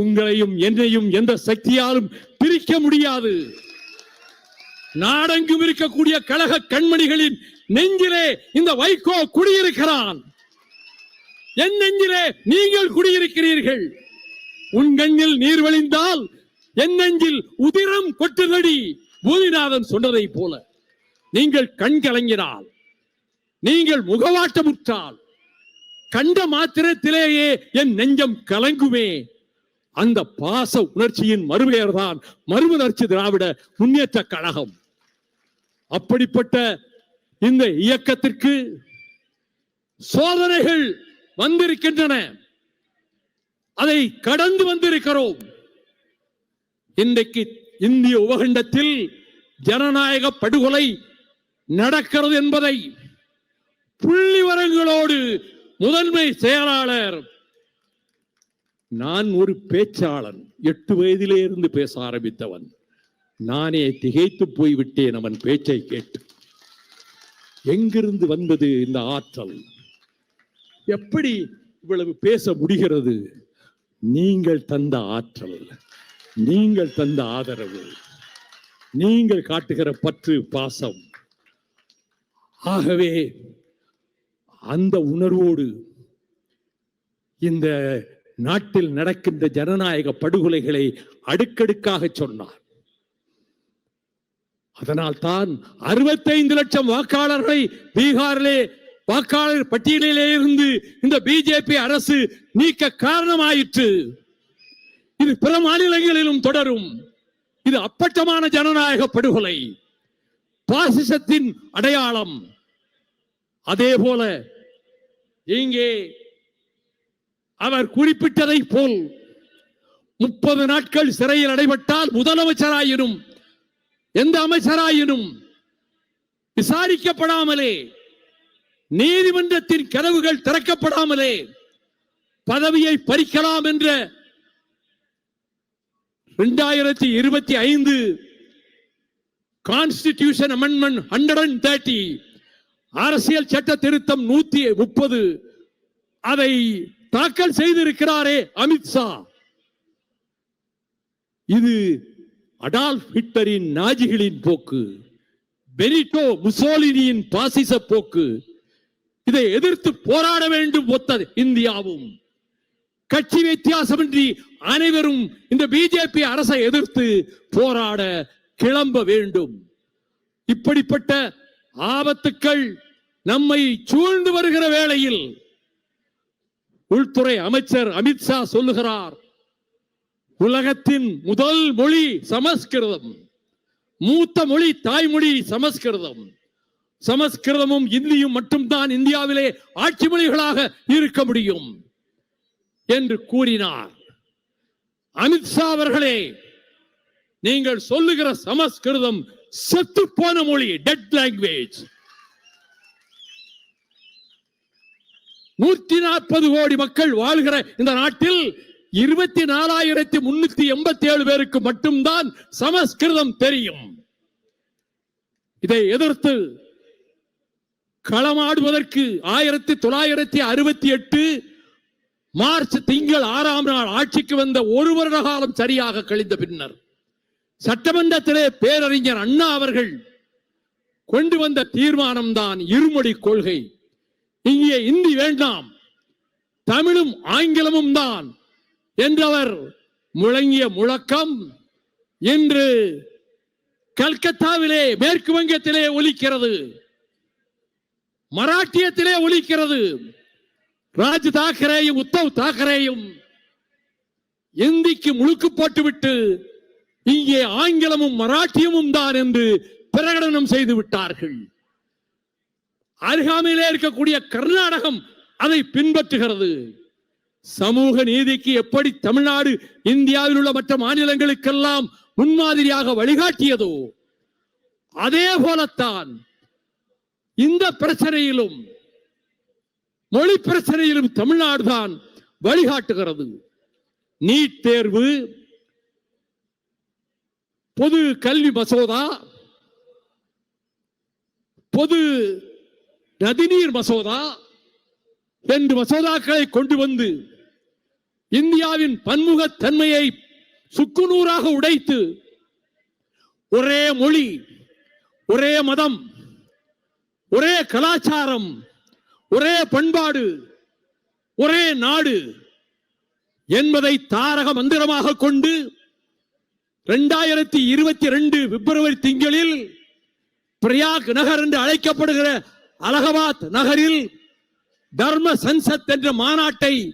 உங்களையும் என்னையும் எந்த சக்தியாலும் பிரிக்க முடியாது. நாடெங்கும் இருக்கக்கூடிய கழக கண்மணிகளின் நெஞ்சிலே இந்த வைகோ குடியிருக்கிறான். என் நெஞ்சிலே நீங்கள் குடியிருக்கிறீர்கள். உன் கண்ணில் நீர் வழிந்தால் என் நெஞ்சில் உதிரம் கொட்டுதடி. பூமிநாதன் சொன்னதைப் போல நீங்கள் கண் கலங்கினால் நீங்கள் முகவாட்டமுற்றால் கண்ட மாத்திரத்திலேயே என் நெஞ்சம் கலங்குமே. அந்த பாச உணர்ச்சியின் மறுபெயர்தான் மறுமலர்ச்சி திராவிட முன்னேற்ற கழகம். அப்படிப்பட்ட இந்த இயக்கத்திற்கு சோதனைகள் வந்திருக்கின்றன. அதை கடந்து வந்திருக்கிறோம். இன்றைக்கு இந்திய உபகண்டத்தில் ஜனநாயக படுகொலை நடக்கிறது என்பதை புள்ளிவரங்களோடு முதன்மை செயலாளர் நான் ஒரு பேச்சாளன். எட்டு வயதிலே இருந்து பேச ஆரம்பித்தவன். நானே திகைத்து போய்விட்டேன் அவன் பேச்சை கேட்டு. எங்கிருந்து வந்தது இந்த ஆற்றல்? எப்படி இவ்வளவு பேச முடிகிறது? நீங்கள் தந்த ஆற்றல் நீங்கள் தந்த ஆதரவு நீங்கள் காட்டுகிற பற்று பாசம். ஆகவே அந்த உணர்வோடு இந்த நாட்டில் நடக்கின்ற ஜனநாயக படுகொலைகளை அடுக்கடுக்காக சொன்னார். அதனால் தான் அறுபத்தைந்து லட்சம் வாக்காளர்களை பீகாரிலே வாக்காளர் பட்டியலிலே இருந்து இந்த பிஜேபி அரசு நீக்க காரணமாயிற்று. இது பிற மாநிலங்களிலும் தொடரும். இது அப்பட்டமான ஜனநாயக படுகொலை. பாசிசத்தின் அடையாளம். அதே போல இங்கே அவர் குறிப்பிட்டதை போல் முப்பது நாட்கள் சிறையில் அடைபட்டால் முதலமைச்சராயினும் எந்த அமைச்சராயினும் விசாரிக்கப்படாமலே நீதிமன்றத்தின் கதவுகள் திறக்கப்படாமலே பதவியை பறிக்கலாம் என்ற இரண்டாயிரத்தி இருபத்தி ஐந்து constitution amendment hundred and thirty அரசியல் சட்ட திருத்தம் நூத்தி முப்பது அதை தாக்கல் செய்திருக்கிறாரே அமித்ஷா இது அடால்ஃப் ஹிட்லரின் நாஜிகளின் போக்கு பெனிட்டோ முசோலினியின் பாசிச போக்கு. இதை எதிர்த்து போராட வேண்டும் ஒத்த இந்தியாவும். கட்சி வித்தியாசமின்றி அனைவரும் இந்த பிஜேபி அரசை எதிர்த்து போராட கிளம்ப வேண்டும். இப்படிப்பட்ட ஆபத்துக்கள் நம்மை சூழ்ந்து வருகிற வேளையில் உள்துறை அமைச்சர் அமித்ஷா சொல்லுகிறார் உலகத்தின் முதல் மொழி சமஸ்கிருதம் மூத்த மொழி தாய்மொழி சமஸ்கிருதம். சமஸ்கிருதமும் இந்தியும் மட்டும்தான் இந்தியாவிலே ஆட்சி மொழிகளாக இருக்க முடியும் என்று கூறினார். அமித்ஷா அவர்களே நீங்கள் சொல்லுகிற சமஸ்கிருதம் செத்து போன மொழி டெட் லாங்குவேஜ் நூற்றி நாற்பது கோடி மக்கள் வாழ்கிற இந்த நாட்டில் இருபத்தி நாலாயிரத்தி முன்னூத்தி எண்பத்தி ஏழு பேருக்கு மட்டும்தான் சமஸ்கிருதம் தெரியும். இதை எதிர்த்து களமாடுவதற்கு ஆயிரத்தி தொள்ளாயிரத்தி அறுபத்தி எட்டு மார்ச் திங்கள் ஆறாம் நாள் ஆட்சிக்கு வந்த ஒரு வருட காலம் சரியாக கழிந்த பின்னர் சட்டமன்றத்திலே பேரறிஞர் அண்ணா அவர்கள் கொண்டு வந்த தீர்மானம் தான் இருமொழி கொள்கை. இங்கே இந்தி வேண்டாம். தமிழும் ஆங்கிலமும் தான் என்றவர் முழங்கிய முழக்கம் இன்று கல்கத்தாவிலே மேற்கு வங்கத்திலே ஒலிக்கிறது. மராட்டியத்திலே ஒலிக்கிறது. ராஜ் தாக்கரேயும் உத்தவ் தாக்கரேயும் இந்திக்கு முழுக்கு போட்டுவிட்டு இங்கே ஆங்கிலமும் மராட்டியமும் தான் என்று பிரகடனம் செய்து விட்டார்கள். அருகாமையிலே இருக்கக்கூடிய கர்நாடகம் அதை பின்பற்றுகிறது. சமூக நீதிக்கு எப்படி தமிழ்நாடு இந்தியாவில் உள்ள மற்ற மாநிலங்களுக்கெல்லாம் முன்மாதிரியாக வழிகாட்டியதோ அதே போலத்தான் இந்த பிரச்சனையிலும் மொழி பிரச்சனையிலும் தமிழ்நாடு தான் வழிகாட்டுகிறது. நீட் தேர்வு பொது கல்வி மசோதா பொது நதிநீர் மசோதா என்று மசோதாக்களை கொண்டு வந்து இந்தியாவின் பன்முகத்தன்மையை சுக்குநூறாக உடைத்து ஒரே மொழி ஒரே மதம் ஒரே கலாச்சாரம் ஒரே பண்பாடு ஒரே நாடு என்பதை தாரக மந்திரமாக கொண்டு இரண்டாயிரத்தி இருபத்தி ரெண்டு பிப்ரவரி திங்களில் பிரயாக் நகர் என்று அழைக்கப்படுகிற அலகாபாத் நகரில் தர்ம சன்சத் என்ற மாநாட்டை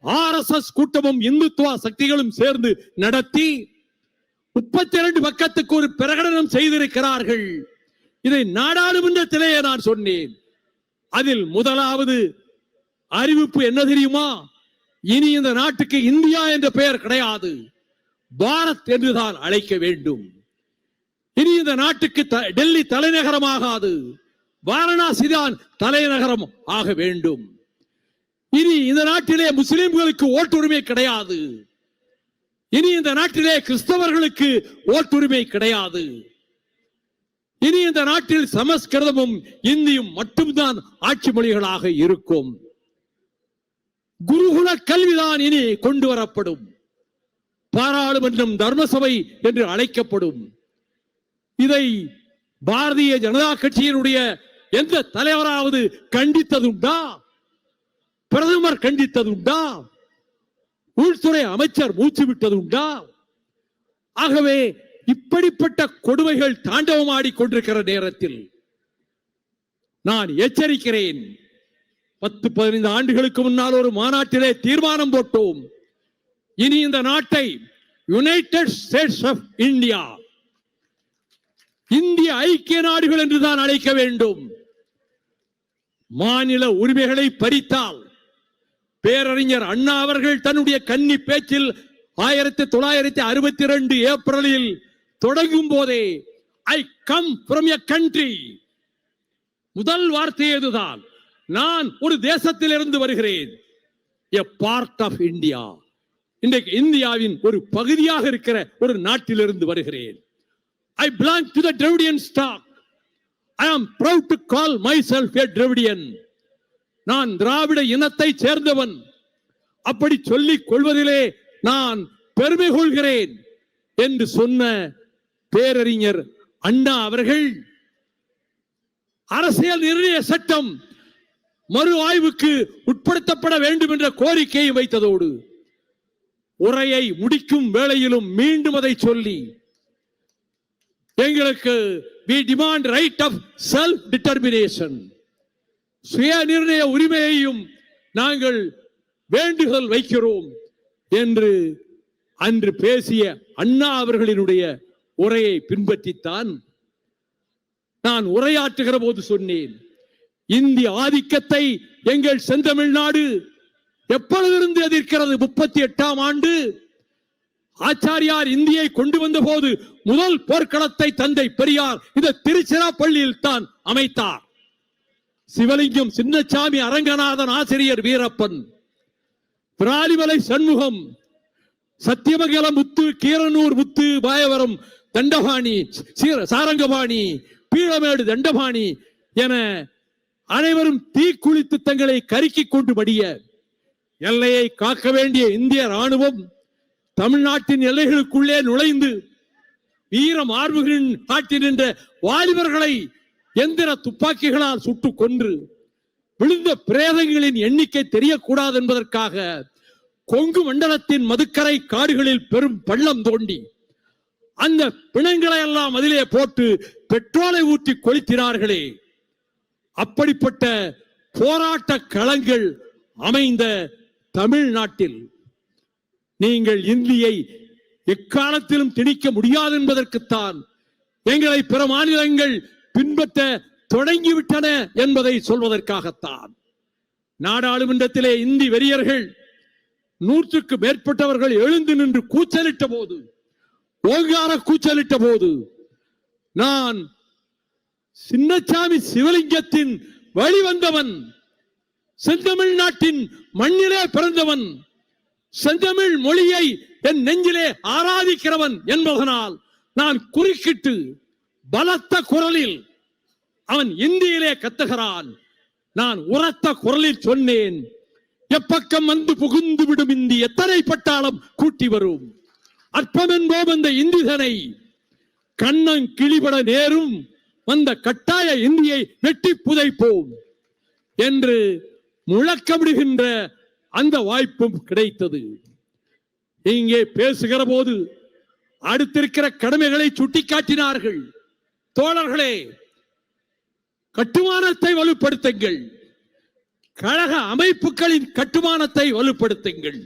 ஆர் எஸ் எஸ் கூட்டமும் இந்துத்துவ சக்திகளும் சேர்ந்து நடத்தி முப்பத்தி இரண்டு பக்கத்துக்கு ஒரு பிரகடனம் செய்திருக்கிறார்கள். இதை நாடாளுமன்றத்திலேயே நான் சொன்னேன். அதில் முதலாவது அறிவிப்பு என்ன தெரியுமா? இனி இந்த நாட்டுக்கு இந்தியா என்ற பெயர் கிடையாது. பாரத் என்றுதான் அழைக்க வேண்டும். இனி இந்த நாட்டுக்கு த- டெல்லி தலைநகரமாகாது. வாரணாசி தான் தலைநகரம் ஆக வேண்டும். இனி இந்த நாட்டிலே முஸ்லிம்களுக்கு ஓட்டுரிமை கிடையாது. இனி இந்த நாட்டிலே கிறிஸ்தவர்களுக்கு ஓட்டுரிமை கிடையாது. இனி இந்த நாட்டில் சமஸ்கிருதமும் இந்தியும் மட்டும்தான் ஆட்சி மொழிகளாக இருக்கும். குருகுல கல்விதான் இனி கொண்டு வரப்படும். பாராளுமன்றம் தர்மசபை என்று அழைக்கப்படும். இதை பாரதிய ஜனதா கட்சியினுடைய எந்த தலைவராவது கண்டித்ததுண்டா? பிரதமர் கண்டித்ததுண்டா? உள்துறை அமைச்சர் மூச்சு விட்டதுண்டா ஆகவே இப்படிப்பட்ட கொடுமைகள் தாண்டவமாடி கொண்டிருக்கிற நேரத்தில் நான் எச்சரிக்கிறேன். பத்து பதினைந்து ஆண்டுகளுக்கு முன்னால் ஒரு மாநாட்டிலே தீர்மானம் போட்டோம். இனி இந்த நாட்டை யுனைடெட் ஸ்டேட்ஸ் ஆஃப் இந்தியா இந்திய ஐக்கிய நாடுகள் என்றுதான் அழைக்க வேண்டும். மாநில உரிமைகளை பறித்தால் பேரறிஞர் அண்ணா அவர்கள் தன்னுடைய கன்னி பேச்சில் ஆயிரத்தி தொள்ளாயிரத்தி அறுபத்தி ரெண்டு ஏப்ரலில் தொடங்கும் போதே I come from a country முதல் வார்த்தை இதுதான் நான் ஒரு தேசத்திலிருந்து வருகிறேன். எ பார்ட் ஆஃப் இந்தியா இன்றைக்கு இந்தியாவின் ஒரு பகுதியாக இருக்கிற ஒரு நாட்டிலிருந்து வருகிறேன். I belong to the Dravidian stock. I am proud to call myself a Dravidian நான் திராவிட இனத்தை சேர்ந்தவன். அப்படி சொல்லிக் கொள்வதிலே நான் பெருமை கொள்கிறேன் என்று சொன்ன பேரறிஞர் அண்ணா அவர்கள். அரசியல் நிர்ணய சட்டம் மறு ஆய்வுக்கு உட்படுத்தப்பட வேண்டும் என்ற கோரிக்கையை வைத்ததோடு உரையை முடிக்கும் வேளையிலும் மீண்டும் அதை சொல்லி எங்களுக்கு we demand right of self determination சுய நிர்ணய உரிமையையும் நாங்கள் வேண்டுகோள் வைக்கிறோம் என்று அன்று பேசிய அண்ணா அவர்களினுடைய உரையை பின்பற்றித்தான் நான் உரையாற்றுகிற போது சொன்னேன் இந்திய ஆதிக்கத்தை எங்கள் செந்தமிழ்நாடு எப்பொழுதிருந்து எதிர்க்கிறது முப்பத்தி எட்டாம் ஆண்டு? ஆச்சாரியார் இந்தியை கொண்டு வந்த போது முதல் போர்க்களத்தை தந்தை பெரியார் இந்த திருச்சிராப்பள்ளியில் தான் அமைத்தார். சிவலிங்கம் சின்னசாமி அரங்கநாதன் ஆசிரியர் வீரப்பன் பிராலிமலை சண்முகம் சத்தியமங்கல முத்து கீரனூர் முத்து பாயவரம் தண்டபாணி சீர- சாரங்கபாணி பீழமேடு தண்டபாணி என அனைவரும் தீக்குளித்து தங்களை கருக்கிக் கொண்டு மடிய எல்லையை காக்க வேண்டிய இந்திய ராணுவம் தமிழ்நாட்டின் எல்லைகளுக்குள்ளே நுழைந்து வீர மார்புகளின் காட்டி நின்ற வாலிபர்களை எந்திர துப்பாக்கிகளால் சுட்டுக் கொன்று விழுந்த பிரேதங்களின் எண்ணிக்கை தெரியக்கூடாது என்பதற்காக கொங்கு மண்டலத்தின் மதுக்கரை காடுகளில் பெரும் பள்ளம் தோண்டி அந்த பிணங்களை எல்லாம் அதிலே போட்டு பெட்ரோலை ஊற்றி கொளுத்தினார்களே. அப்படிப்பட்ட போராட்ட களங்கள் அமைந்த தமிழ்நாட்டில். நீங்கள் இந்தியை எக்காலத்திலும் திணிக்க முடியாது என்பதற்குத்தான் எங்களை பிற மாநிலங்கள் பின்பற்ற தொடங்கிவிட்டன என்பதை சொல்வதற்காகத்தான். நாடாளுமன்றத்திலே இந்தி வெறியர்கள் நூற்றுக்கு மேற்பட்டவர்கள் எழுந்து நின்று கூச்சலிட்ட போது ஓங்கார கூச்சலிட்ட போது நான் சின்னச்சாமி சிவலிங்கத்தின் வழிவந்தவன் செந்தமிழ்நாட்டின் மண்ணிலே பிறந்தவன் செந்தமிழ் மொழியை என் நெஞ்சிலே ஆராதிக்கிறவன் என்பதனால் நான் குறுக்கிட்டு பலத்த குரலில் அவன் இந்தியிலே கத்துகிறான். நான் உரத்த குரலில் சொன்னேன். எப்பக்கம் வந்து புகுந்து விடும் இந்தி எத்தனை பட்டாளம் கூட்டி வரும்? அற்பம் என்போம் அந்த இந்திதனை. கண்ணன் கிளிபட நேரும் வந்த கட்டாய இந்தியை வெட்டி புதைப்போம் என்று முழக்கமிடுகின்ற அந்த வாய்ப்பும் கிடைத்தது. இங்கே பேசுகிற போது அடுத்திருக்கிற கடமைகளை சுட்டிக்காட்டினார்கள். தோழர்களே கட்டுமானத்தை வலுப்படுத்துங்கள். கழக அமைப்புகளின் கட்டுமானத்தை வலுப்படுத்துங்கள்.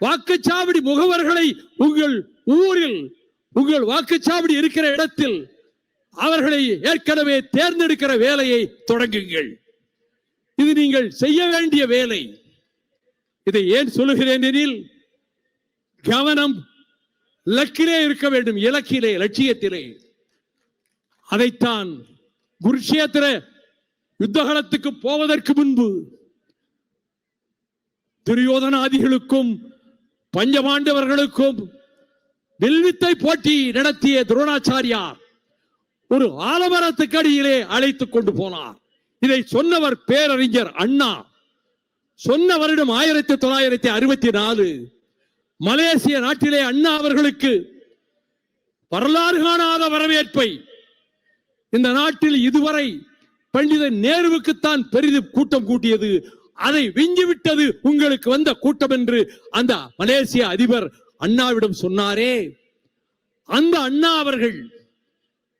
வாக்குச்சாவடி முகவர்களை உங்கள் ஊரில் உங்கள் வாக்குச்சாவடி இருக்கிற இடத்தில் அவர்களை ஏற்கனவே தேர்ந்தெடுக்கிற வேலையை தொடங்குங்கள். இது நீங்கள் செய்ய வேண்டிய வேலை. இதை ஏன் சொல்லுகிறேன் எனில் கவனம் இலக்கிலே இருக்க வேண்டும் இலக்கிலே லட்சியத்திலே. அதைத்தான் குருஷேத்திர யுத்தகலத்துக்கு போவதற்கு முன்பு துரியோதனாதிகளுக்கும் பஞ்சபாண்டவர்களுக்கும் வில்வித்தை போட்டி நடத்திய துரோணாச்சாரியார் ஒரு ஆலமரத்துக்கு அடியிலே அழைத்துக் கொண்டு போனார். இதை சொன்னவர் பேரறிஞர் அண்ணா. சொன்ன வருடம் ஆயிரத்தி தொள்ளாயிரத்தி அறுபத்தி நாலு மலேசிய நாட்டிலே அண்ணா அவர்களுக்கு வரலாறு காணாத வரவேற்பை இந்த நாட்டில் இதுவரை பண்டித நேருவுக்குத்தான் பெரிதும் கூட்டம் கூட்டியது. அதை விஞ்சிவிட்டது உங்களுக்கு வந்த கூட்டம் என்று அந்த மலேசிய அதிபர் அண்ணாவிடம் சொன்னாரே. அந்த அண்ணா அவர்கள்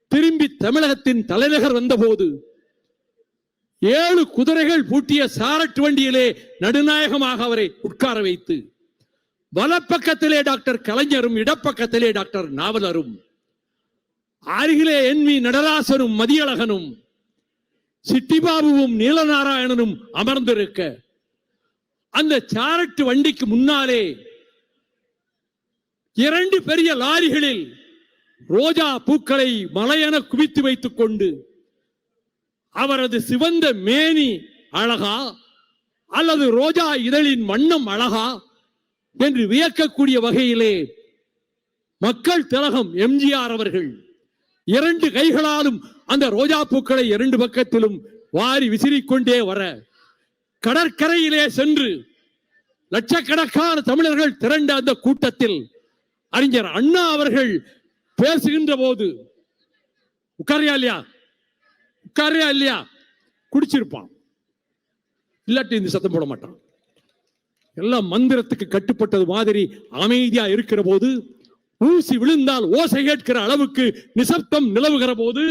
திரும்பி தமிழகத்தின் தலைநகர் வந்தபோது ஏழு குதிரைகள் பூட்டிய சாரட் வண்டியிலே நடுநாயகமாக அவரை உட்கார வைத்து வலப்பக்கத்திலே டாக்டர் கலைஞரும் இடப்பக்கத்திலே டாக்டர் நாவலரும் அருகிலே என் வி நடராசனும் மதியழகனும் சிட்டிபாபுவும் நீலநாராயணனும் அமர்ந்திருக்க அந்த சாரட்டு வண்டிக்கு முன்னாலே இரண்டு பெரிய லாரிகளில் ரோஜா பூக்களை மலையென குவித்து வைத்துக் கொண்டு அவரது சிவந்த மேனி அழகா அல்லது ரோஜா இதழின் வண்ணம் அழகா என்று வியக்கக்கூடிய வகையிலே மக்கள் திலகம் எம்ஜிஆர் அவர்கள் இரண்டு கைகளாலும் அந்த ரோஜா பூக்களை இரண்டு பக்கத்திலும் வாரி விசிறிக்கொண்டே வர கடற்கரையிலே சென்று லட்சக்கணக்கான தமிழர்கள் திரண்ட அந்த கூட்டத்தில் அறிஞர் அண்ணா அவர்கள் பேசுகின்ற போது உட்காரியா இல்லையா? உட்காரியா இல்லையா? குடிச்சிருப்பான். இல்லாட்டி இந்த சத்தம் போட மாட்டான். எல்லாம் மந்திரத்துக்கு கட்டுப்பட்டது மாதிரி அமைதியா இருக்கிற போது ஊசி விழுந்தால் ஓசை கேட்கிற அளவுக்கு நிசப்தம் நிலவுகிற போது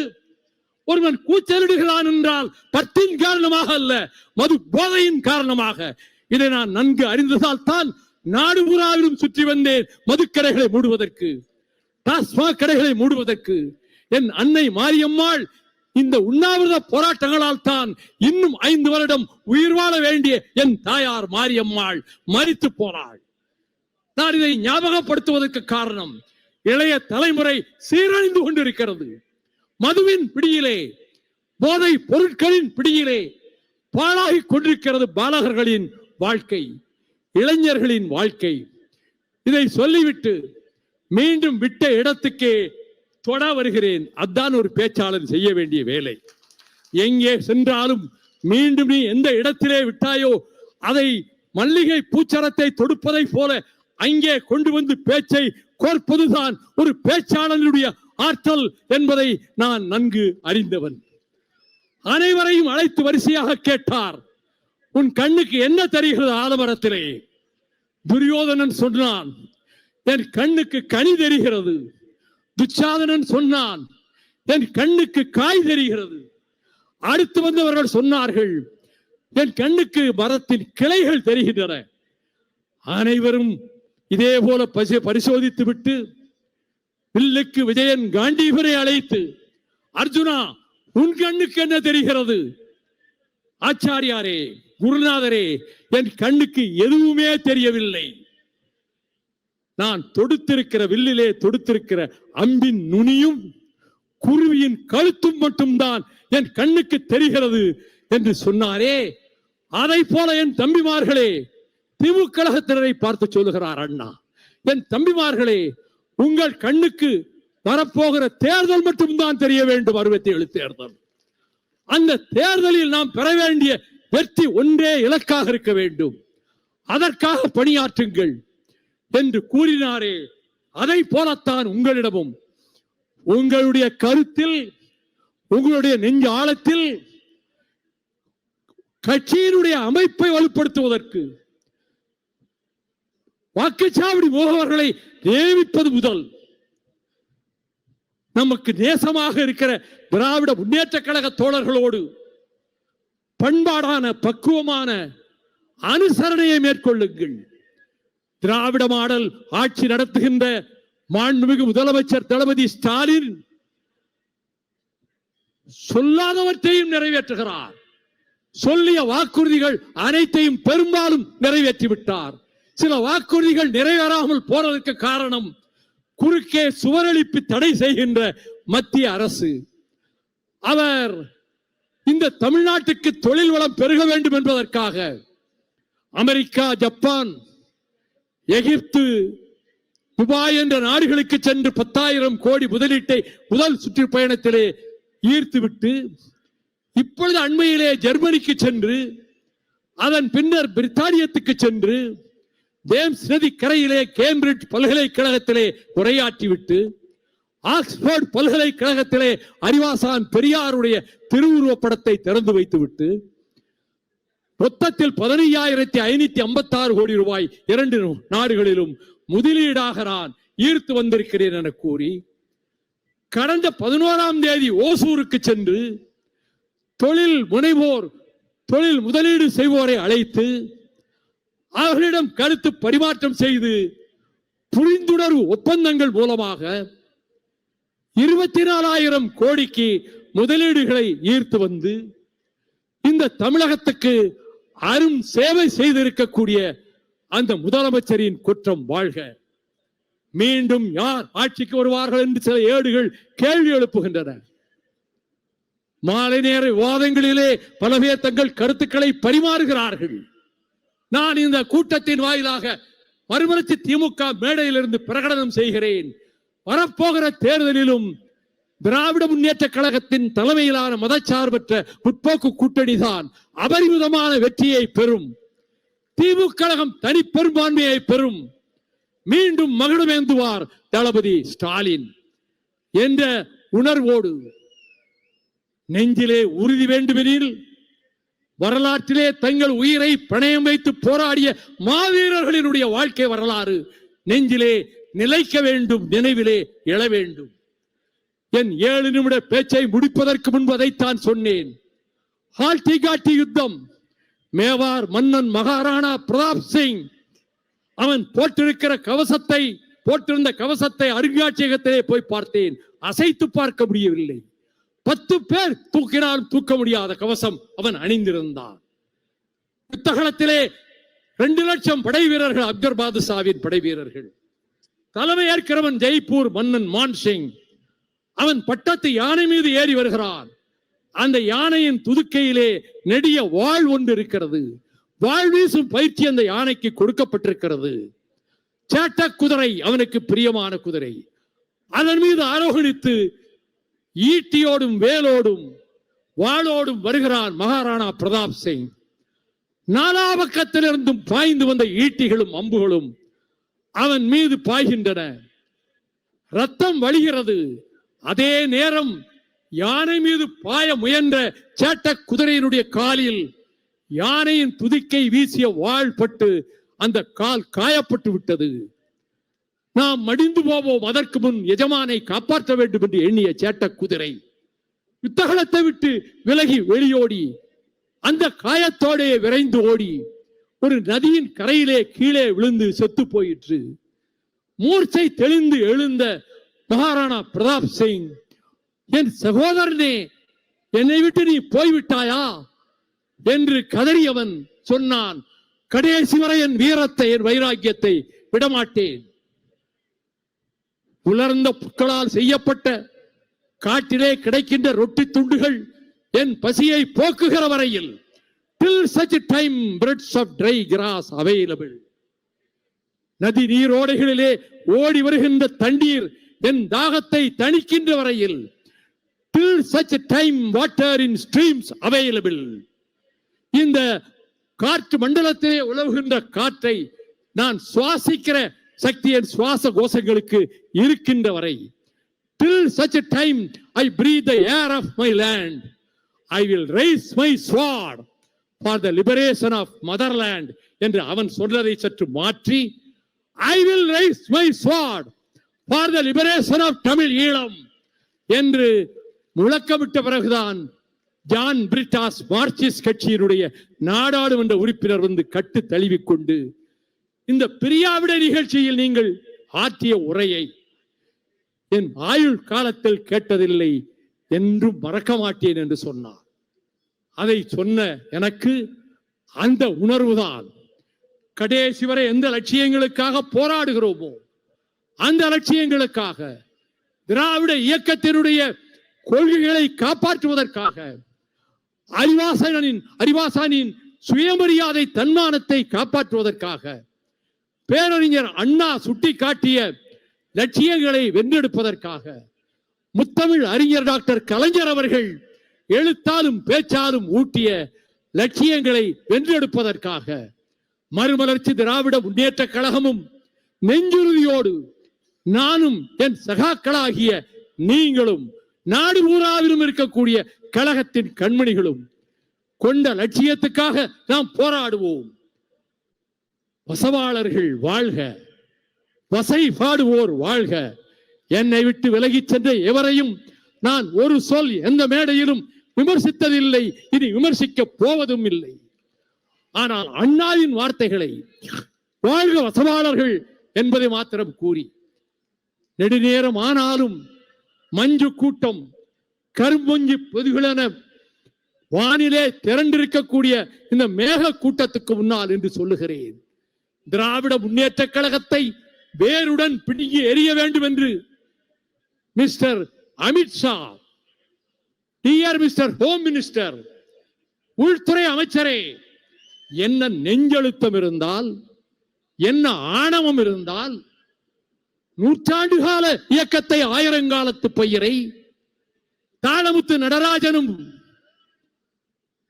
ஒருவன் கூச்சலிடுகிறான் என்றால் பற்றின் காரணமாக அல்ல மது போதையின் காரணமாக. இதை நான் நன்கு அறிந்ததால் தான் நாடு புறாவிலும் சுற்றி வந்தேன் மதுக்கடைகளை மூடுவதற்கு டாஸ்மாக் கடைகளை மூடுவதற்கு. என் அன்னை மாரியம்மாள் இந்த உண்ணாவிரத போராட்டங்களால் தான் இன்னும் ஐந்து வருடம் உயிர் வாழ வேண்டிய என் தாயார் மாரியம்மாள் மறித்து போனாள். நான் இதை ஞாபகப்படுத்துவதற்கு காரணம் இளைய தலைமுறை சீரழிந்து கொண்டிருக்கிறது. மதுவின் பிடியிலே போதை பொருட்களின் பிடியிலே பாழாகிக் கொண்டிருக்கிறது பாலகர்களின் வாழ்க்கை இளைஞர்களின் வாழ்க்கை. இதை சொல்லிவிட்டு மீண்டும் விட்ட இடத்துக்கே தொட வருகிறேன். அதான் ஒரு பேச்சாளர் செய்ய வேண்டிய வேலை. எங்கே சென்றாலும் மீண்டும் நீ எந்த இடத்திலே விட்டாயோ அதை மல்லிகை பூச்சரத்தை தொடுப்பதை போல அங்கே கொண்டு வந்து பேச்சை கோர்ப்பதுதான் ஒரு பேச்சாளனுடைய ஆற்றல் என்பதை நான் நன்கு அறிந்தவன். அனைவரையும் அழைத்து வரிசையாக கேட்டார் உன் கண்ணுக்கு என்ன தெரிகிறது ஆலமரத்திலே? துரியோதனன் சொன்னான் என் கண்ணுக்கு கனி தெரிகிறது. துச்சாதனன் சொன்னான். என் கண்ணுக்கு காய் தெரிகிறது. அடுத்து வந்தவர்கள் சொன்னார்கள் என் கண்ணுக்கு மரத்தின் கிளைகள் தெரிகின்றன. அனைவரும் இதே போல பசி பரிசோதித்து விட்டு வில்லுக்கு விஜயன் காண்டீபரை அழைத்து அர்ஜுனா உன் கண்ணுக்கு என்ன தெரிகிறது? ஆச்சாரியாரே குருநாதரே என் கண்ணுக்கு எதுவுமே தெரியவில்லை. நான் தொடுத்திருக்கிற வில்லிலே தொடுத்திருக்கிற அம்பின் நுனியும் குருவியின் கழுத்தும் மட்டும்தான் என் கண்ணுக்கு தெரிகிறது என்று சொன்னாரே. அதை போல என் தம்பிமார்களே திமுக கழகத்தினரை பார்த்து சொல்லுகிறார் அண்ணா. என் தம்பிமார்களே உங்கள் கண்ணுக்கு வரப்போகிற தேர்தல் மட்டும்தான் தெரிய வேண்டும் அறுபத்தி ஏழு தேர்தல். அந்த தேர்தலில் நாம் பெற வேண்டிய வெற்றி ஒன்றே இலக்காக இருக்க வேண்டும். அதற்காக பணியாற்றுங்கள். என்று கூறினாரே. அதை போலத்தான் உங்களிடமும். உங்களுடைய கருத்தில் உங்களுடைய நெஞ்ச ஆழத்தில் கட்சியினுடைய அமைப்பை வலுப்படுத்துவதற்கு வாக்குச்சாவடி முகவர்களை நியமிப்பது முதல். நமக்கு நேசமாக இருக்கிற திராவிட முன்னேற்ற கழக தோழர்களோடு பண்பாடான பக்குவமான அனுசரணையை மேற்கொள்ளுங்கள். திராவிட மாடல் ஆட்சி நடத்துகின்ற மாண்புமிகு முதலமைச்சர் தளபதி ஸ்டாலின் சொல்லாதவற்றையும் நிறைவேற்றுகிறார். சொல்லிய வாக்குறுதிகள் அனைத்தையும் பெரும்பாலும் நிறைவேற்றி விட்டார் சில வாக்குறுதிகள் நிறைவேறாமல் போறதற்கு காரணம் குறுக்கே சுவரளிப்பு தடை செய்கின்ற மத்திய அரசு. அவர் இந்த தமிழ்நாட்டுக்கு தொழில் வளம் பெருக வேண்டும் என்பதற்காக அமெரிக்கா ஜப்பான் எகிப்து துபாய் என்ற நாடுகளுக்கு சென்று பத்தாயிரம் கோடி முதலீட்டை முதல் சுற்றுப்பயணத்திலே ஈர்த்துவிட்டு இப்பொழுது அண்மையிலே ஜெர்மனிக்கு சென்று அதன் பின்னர் பிரித்தானியத்துக்கு சென்று ஜேம்ஸ் நதி கரையிலே கேம்பிரிட்ஜ் பல்கலைக்கழகத்திலே உரையாற்றிவிட்டு ஆக்ஸ்போர்ட் பல்கலைக்கழகத்திலே அறிவாசான் பெரியாருடைய திருவுருவப்படத்தை திறந்து வைத்துவிட்டு மொத்தத்தில் பதினையாயிரத்தி ஐநூத்தி ஐம்பத்தி ஆறு கோடி ரூபாய் இரண்டு நாடுகளிலும் முதலீடாக நான் ஈர்த்து வந்திருக்கிறேன் என கூறி கடந்த பதினோராம் தேதி ஓசூருக்கு சென்று தொழில் முனைவோர் தொழில் முதலீடு செய்வோரை அழைத்து அவர்களிடம் கருத்து பரிமாற்றம் செய்து புரிந்துணர்வு ஒப்பந்தங்கள் மூலமாக இருபத்தி நாலாயிரம் கோடிக்கு முதலீடுகளை ஈர்த்து வந்து இந்த தமிழகத்துக்கு அரும் சேவை செய்திருக்கக்கூடிய அந்த முதலமைச்சரின் குற்றம் வாழ்க. மீண்டும் யார் ஆட்சிக்கு வருவார்கள் என்று சில ஏடுகள் கேள்வி எழுப்புகின்றன. மாலை நேர விவாதங்களிலே பல பேர் தங்கள் கருத்துக்களை பரிமாறுகிறார்கள். நான் இந்த கூட்டத்தின் வாயிலாக மறுமலர்ச்சி திமுக மேடையிலிருந்து பிரகடனம் செய்கிறேன். வரப்போகிற தேர்தலிலும் திராவிட முன்னேற்ற கழகத்தின் தலைமையிலான மதச்சார்பற்ற முற்போக்கு கூட்டணி தான் அபரிமிதமான வெற்றியை பெறும். திமுக கழகம் தனி பெரும்பான்மையை பெறும். மீண்டும் மகிழமேந்துவார் தளபதி ஸ்டாலின் என்ற உணர்வோடு. நெஞ்சிலே உறுதி வேண்டுமெனில் வரலாற்றிலே தங்கள் உயிரை பணயம் வைத்து போராடிய மாவீரர்களினுடைய வாழ்க்கை வரலாறு நெஞ்சிலே நிலைக்க வேண்டும் நினைவிலே எழ வேண்டும். என் ஏழு நிமிட பேச்சை முடிப்பதற்கு முன்பு அதைத்தான் சொன்னேன். ஹால்டி காட்டி யுத்தம். மேவார் மன்னன் மகாராணா பிரதாப் சிங். அவன் போட்டிருக்கிற கவசத்தை போட்டிருந்த கவசத்தை அருங்காட்சியகத்திலே போய் பார்த்தேன். அசைத்து பார்க்க முடியவில்லை. பத்து பேர் தூக்கினாலும் தூக்க முடியாத கவசம் அவன் அணிந்திருந்தான். யுத்தகலத்திலே ரெண்டு லட்சம் படை வீரர்கள் அக்பர் பாதுஷாவின் படை வீரர்கள். தலைமை ஏற்கிறவன் ஜெய்ப்பூர் மன்னன் மான்சிங் அவன் பட்டத்து யானை மீது ஏறி வருகிறான். அந்த யானையின் துதுக்கையிலே நெடிய வாழ் ஒன்று இருக்கிறது. வாழ் வீசும் பயிற்சி அந்த யானைக்கு கொடுக்கப்பட்டிருக்கிறது. சேட்ட குதிரை அவனுக்கு பிரியமான குதிரை. அதன் மீது ஆரோகணித்து ஈட்டியோடும் வேலோடும் வாளோடும் வருகிறான் மகாராணா பிரதாப் சிங். நாலா பக்கத்திலிருந்தும் பாய்ந்து வந்த ஈட்டிகளும் அம்புகளும் அவன் மீது பாய்கின்றன. ரத்தம் வழிகிறது. அதே நேரம் யானை மீது பாய முயன்ற சேட்ட குதிரையினுடைய காலில் யானையின் துதிக்கை வீசிய வாள் பட்டு அந்த கால் காயப்பட்டு விட்டது. நாம் மடிந்து போவோம் அதற்கு முன் எஜமானை காப்பாற்ற வேண்டும் என்று எண்ணிய சேட்ட குதிரை. யுத்தகலத்தை விட்டு விலகி வெளியோடி அந்த காயத்தோடே விரைந்து ஓடி ஒரு நதியின் கரையிலே கீழே விழுந்து செத்து போயிற்று. மூர்ச்சை தெளிந்து எழுந்த மகாராணா பிரதாப் சிங் என் சகோதரனே என்னை விட்டு நீ போய்விட்டாயா? என்று கதறியவன் சொன்னான். கடைசி வரை என் வீரத்தை என் வைராக்கியத்தை விடமாட்டேன். உலர்ந்த புற்களால் செய்யப்பட்ட காட்டிலே கிடைக்கின்ற ரொட்டி துண்டுகள் என் பசியை போக்குகிற வரையில் till such time breads of dry நதி நீரோடைகளிலே ஓடி வருகின்ற தண்ணீர் என் தாகத்தை தணிக்கின்ற வரையில் till such time water in streams available இந்த காற்று மண்டலத்திலே உலவுகின்ற காற்றை நான் சுவாசிக்கிற சக்தி என் சுவாச கோஷங்களுக்கு இருக்கின்ற வரை till such a time I breathe the air of my land, I will raise my sword for the liberation of motherland என்று அவன் சொன்னதை சற்று மாற்றி I will raise my sword for the liberation of Tamil Eelam என்று முழக்கமிட்ட பிறகுதான் John Brittas Marxist கட்சியினுடைய நாடாளுமன்ற உறுப்பினர் வந்து கட்டு தழுவிக்கொண்டு இந்த பிரியாவிட நிகழ்ச்சியில் நீங்கள் ஆற்றிய உரையை என் ஆயுள் காலத்தில் கேட்டதில்லை என்றும் மறக்க மாட்டேன் என்று சொன்னார். அதை சொன்ன எனக்கு அந்த உணர்வுதான். கடைசி வரை எந்த லட்சியங்களுக்காக போராடுகிறோமோ அந்த லட்சியங்களுக்காக திராவிட இயக்கத்தினுடைய கொள்கைகளை காப்பாற்றுவதற்காக அறிவாசனின் அறிவாசனின் சுயமரியாதை தன்மானத்தை காப்பாற்றுவதற்காக பேரறிஞர் அண்ணா சுட்டிக்காட்டிய லட்சியங்களை வென்றெடுப்பதற்காக முத்தமிழ் அறிஞர் டாக்டர் கலைஞர் அவர்கள் எழுத்தாலும் பேச்சாலும் ஊட்டிய லட்சியங்களை வென்றெடுப்பதற்காக மறுமலர்ச்சி திராவிட முன்னேற்ற கழகமும் நெஞ்சுறுதியோடு நானும் என் சகாக்களாகிய நீங்களும் நாடு பூராவிலும் இருக்கக்கூடிய கழகத்தின் கண்மணிகளும் கொண்ட லட்சியத்துக்காக நாம் போராடுவோம். வசவாளர்கள் வாழ்க வசை பாடுவோர் வாழ்க. என்னை விட்டு விலகிச் சென்ற எவரையும் நான் ஒரு சொல் எந்த மேடையிலும் விமர்சித்ததில்லை இனி விமர்சிக்க போவதும் இல்லை. ஆனால் அண்ணாவின் வார்த்தைகளை வாழ்க வசவாளர்கள் என்பதை மாத்திரம் கூறி நெடுநேரம் ஆனாலும் மஞ்சு கூட்டம் கரும்பொஞ்சி பொதுகளென வானிலே திரண்டிருக்கக்கூடிய இந்த மேக கூட்டத்துக்கு முன்னால் என்று சொல்லுகிறேன். திராவிட முன்னேற்ற கழகத்தை வேருடன் பிடுங்கி எரிய வேண்டும் என்று Mister Amit Shah dear Mister Home Minister உள்துறை அமைச்சரே என்ன நெஞ்செழுத்தம் இருந்தால் என்ன ஆணவம் இருந்தால் நூற்றாண்டு கால இயக்கத்தை ஆயிரங்காலத்து பயிரை தாளமுத்து நடராஜனும்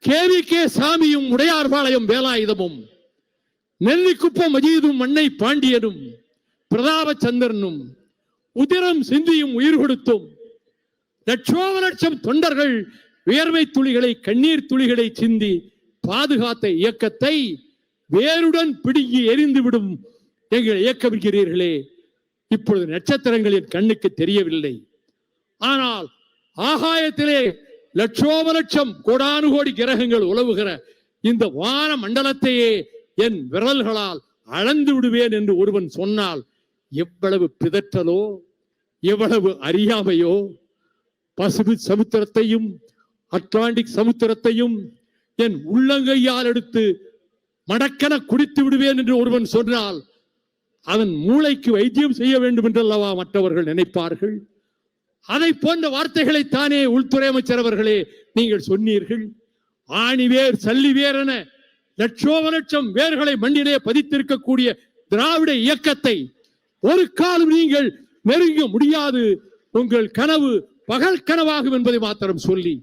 கேவி கே சாமியும் உடையார்பாளையம் வேலாயுதமும் நெல்லிக்குப்பம் மஜீதும் மண்ணை பாண்டியனும் பிரதாபச்சந்திரனும் உதிரம் சிந்தியும் உயிர் கொடுத்தும் லட்சோப லட்சம் தொண்டர்கள் வியர்வை துளிகளை கண்ணீர் துளிகளை சிந்தி பாதுகாத்த இயக்கத்தை வேருடன் பிடுங்கி எரிந்துவிடும் எங்கள் இயக்கமிக்கிறீர்களே இப்பொழுது நட்சத்திரங்களின் கண்ணுக்கு தெரியவில்லை. ஆனால் ஆகாயத்திலே லட்சோப லட்சம் கோடானு கோடி கிரகங்கள் உலவுகிற இந்த வான மண்டலத்தையே என் விரல்களால் அளந்து விடுவேன் என்று ஒருவன் சொன்னால் எவ்வளவு பிதற்றலோ எவ்வளவு அறியாமையோ பசுபு சமுத்திரத்தையும் அட்லாண்டிக் சமுத்திரத்தையும் என் உள்ளங்கையால் எடுத்து மடக்கென குடித்து விடுவேன் என்று ஒருவன் சொன்னால் அதன் மூளைக்கு வைத்தியம் செய்ய வேண்டும் என்றல்லவா மற்றவர்கள் நினைப்பார்கள்? அதை போன்ற வார்த்தைகளை தானே உள்துறை அமைச்சர் அவர்களே நீங்கள் சொன்னீர்கள்? ஆணிவேர் சல்லிவேர் என லட்சோப லட்சம் வேர்களை மண்ணிலே பதித்திருக்கக்கூடிய திராவிட இயக்கத்தை ஒரு காலம் நீங்கள் நெருங்க முடியாது. உங்கள் கனவு பகல் கனவாகும் என்பதை மாத்திரம் சொல்லி